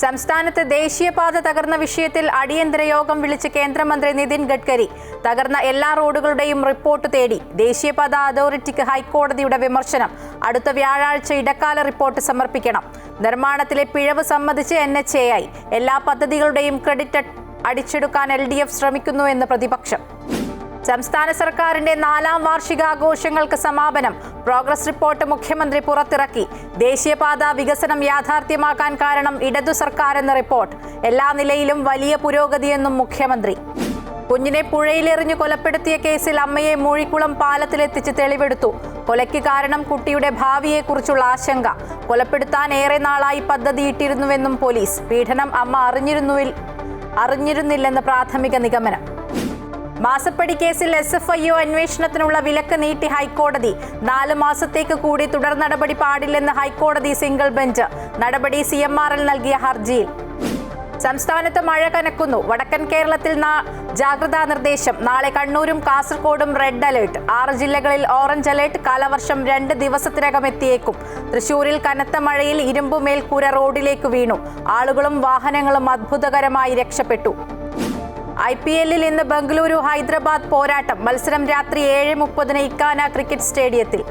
സംസ്ഥാനത്ത് ദേശീയപാത തകർന്ന വിഷയത്തിൽ അടിയന്തര യോഗം വിളിച്ച് കേന്ദ്രമന്ത്രി നിതിൻ ഗഡ്കരി. തകർന്ന എല്ലാ റോഡുകളുടെയും റിപ്പോർട്ട് തേടി ദേശീയപാത അതോറിറ്റിക്ക് ഹൈക്കോടതിയുടെ വിമർശനം. അടുത്ത വ്യാഴാഴ്ച ഇടക്കാല റിപ്പോർട്ട് സമർപ്പിക്കണം. നിർമ്മാണത്തിലെ പിഴവ് സംബന്ധിച്ച് എൻ എച്ച് എ ഐ എല്ലാ പദ്ധതികളുടെയും ക്രെഡിറ്റ് അടിച്ചെടുക്കാൻ എൽ ഡി എഫ് ശ്രമിക്കുന്നുവെന്ന് പ്രതിപക്ഷം. സംസ്ഥാന സർക്കാരിന്റെ നാലാം വാർഷികാഘോഷങ്ങൾക്ക് സമാപനം. പ്രോഗ്രസ് റിപ്പോർട്ട് മുഖ്യമന്ത്രി പുറത്തിറക്കി. ദേശീയപാത വികസനം യാഥാർത്ഥ്യമാക്കാൻ കാരണം ഇടതു സർക്കാരെന്ന റിപ്പോർട്ട്. എല്ലാ നിലയിലും വലിയ പുരോഗതിയെന്നും മുഖ്യമന്ത്രി. കുഞ്ഞിനെ പുഴയിലെറിഞ്ഞു കൊലപ്പെടുത്തിയ കേസിൽ അമ്മയെ മൂഴിക്കുളം പാലത്തിലെത്തിച്ച് തെളിവെടുത്തു. കൊലയ്ക്ക് കാരണം കുട്ടിയുടെ ഭാവിയെക്കുറിച്ചുള്ള ആശങ്ക. കൊലപ്പെടുത്താൻ ഏറെ നാളായി പദ്ധതിയിട്ടിരുന്നുവെന്നും പോലീസ്. പീഡനം അമ്മ അറിഞ്ഞിരുന്നുവിൽ അറിഞ്ഞിരുന്നില്ലെന്ന് പ്രാഥമിക നിഗമനം. മാസപ്പടി കേസിൽ എസ് എഫ് ഐ ഒ അന്വേഷണത്തിനുള്ള വിലക്ക് നീട്ടി ഹൈക്കോടതി. നാല് മാസത്തേക്ക് കൂടി തുടർ നടപടി പാടില്ലെന്ന് ഹൈക്കോടതി സിംഗിൾ ബെഞ്ച്. നടപടി സി എം ആർ എൽ നൽകിയ ഹർജിയിൽ. സംസ്ഥാനത്ത് മഴ കനക്കുന്നു. വടക്കൻ കേരളത്തിൽ ജാഗ്രതാ നിർദ്ദേശം. നാളെ കണ്ണൂരും കാസർഗോഡും റെഡ് അലേർട്ട്. ആറ് ജില്ലകളിൽ ഓറഞ്ച് അലേർട്ട്. കാലവർഷം രണ്ട് ദിവസത്തിനകം എത്തിയേക്കും. തൃശൂരിൽ കനത്ത മഴയിൽ ഇരുമ്പുമേൽക്കൂര റോഡിലേക്ക് വീണു. ആളുകളും വാഹനങ്ങളും അത്ഭുതകരമായി രക്ഷപ്പെട്ടു. ഐ പി എല്ലിൽ ഇന്ന് ബംഗളൂരു ഹൈദരാബാദ് പോരാട്ടം. മത്സരം രാത്രി ഏഴ് മുപ്പതിന് ഇക്കാന ക്രിക്കറ്റ് സ്റ്റേഡിയത്തിൽ.